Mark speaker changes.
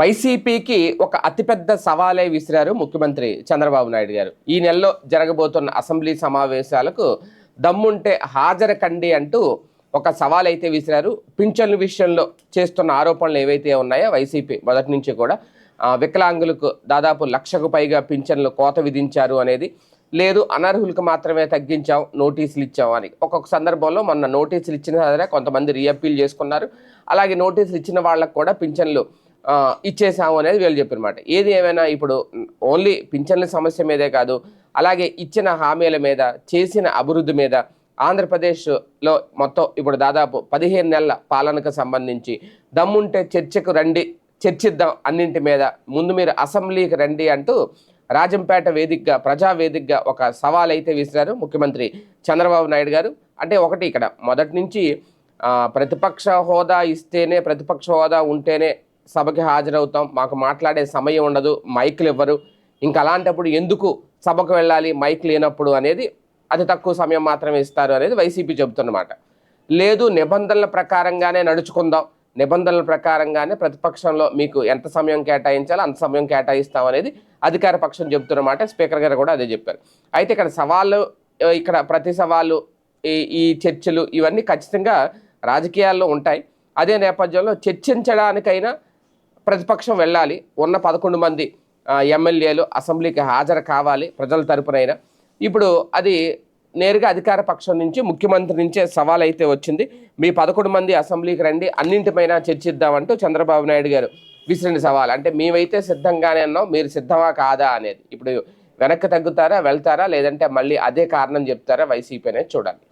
Speaker 1: వైసీపీకి ఒక అతిపెద్ద సవాలే విసిరారు ముఖ్యమంత్రి చంద్రబాబు నాయుడు గారు. ఈ నెలలో జరగబోతున్న అసెంబ్లీ సమావేశాలకు దమ్ముంటే హాజరు కండి అంటూ ఒక సవాల్ అయితే విసిరారు. పింఛన్ల విషయంలో చేస్తున్న ఆరోపణలు ఏవైతే ఉన్నాయో వైసీపీ మొదటి నుంచి కూడా వికలాంగులకు దాదాపు లక్షకు పైగా పింఛన్లు కోత విధించారు అనేది లేదు అనర్హులకు మాత్రమే తగ్గించాం నోటీసులు ఇచ్చాం అని. ఒక్కొక్క సందర్భంలో మొన్న నోటీసులు ఇచ్చిన సరే కొంతమంది రీఅప్పీల్ చేసుకున్నారు. అలాగే నోటీసులు ఇచ్చిన వాళ్ళకు కూడా పింఛన్లు ఇచ్చేసాము అనేది వీళ్ళు చెప్పినమాట. ఏది ఏమైనా ఇప్పుడు ఓన్లీ పింఛన్ల సమస్య మీదే కాదు అలాగే ఇచ్చిన హామీల మీద చేసిన అభివృద్ధి మీద ఆంధ్రప్రదేశ్లో మొత్తం ఇప్పుడు దాదాపు పదిహేను నెలల పాలనకు సంబంధించి దమ్ముంటే చర్చకు రండి చర్చిద్దాం అన్నింటి మీద ముందు మీరు అసెంబ్లీకి రండి అంటూ రాజంపేట వేదికగా ప్రజా వేదికగా ఒక సవాల్ అయితే విసిరారు ముఖ్యమంత్రి చంద్రబాబు నాయుడు గారు. అంటే ఒకటి ఇక్కడ మొదటి నుంచి ప్రతిపక్ష హోదా ఇస్తేనే ప్రతిపక్ష హోదా ఉంటేనే సభకి హాజరవుతాం. మాకు మాట్లాడే సమయం ఉండదు. మైకులు ఇవ్వరు ఇంకా అలాంటప్పుడు ఎందుకు సభకు వెళ్ళాలి? మైక్ లేనప్పుడు అనేది అతి తక్కువ సమయం మాత్రమే ఇస్తారు అనేది వైసీపీ చెబుతున్నమాట. లేదు నిబంధనల ప్రకారంగానే నడుచుకుందాం. నిబంధనల ప్రకారంగానే ప్రతిపక్షంలో మీకు ఎంత సమయం కేటాయించాలో అంత సమయం కేటాయిస్తాం అనేది అధికార పక్షం చెబుతున్నమాట. స్పీకర్ గారు కూడా అదే చెప్పారు. అయితే ఇక్కడ సవాళ్ళు ఇక్కడ ప్రతి సవాళ్ళు ఈ ఈ చర్చలు ఇవన్నీ ఖచ్చితంగా రాజకీయాల్లో ఉంటాయి. అదే నేపథ్యంలో చర్చించడానికైనా ప్రతిపక్షం వెళ్ళాలి. ఉన్న పదకొండు మంది ఎమ్మెల్యేలు అసెంబ్లీకి హాజరు కావాలి ప్రజల తరపునైనా. ఇప్పుడు అది నేరుగా అధికార పక్షం నుంచి ముఖ్యమంత్రి నుంచే సవాల్ అయితే వచ్చింది. మీ పదకొండు మంది అసెంబ్లీకి రండి అన్నింటిపైన చర్చిద్దామంటూ చంద్రబాబు నాయుడు గారు విసిరిన సవాల్. అంటే మేమైతే సిద్ధంగానే అన్నాం మీరు సిద్ధమా కాదా అనేది. ఇప్పుడు వెనక్కి తగ్గుతారా వెళ్తారా లేదంటే మళ్ళీ అదే కారణం చెప్తారా వైసీపీ అనేది చూడాలి.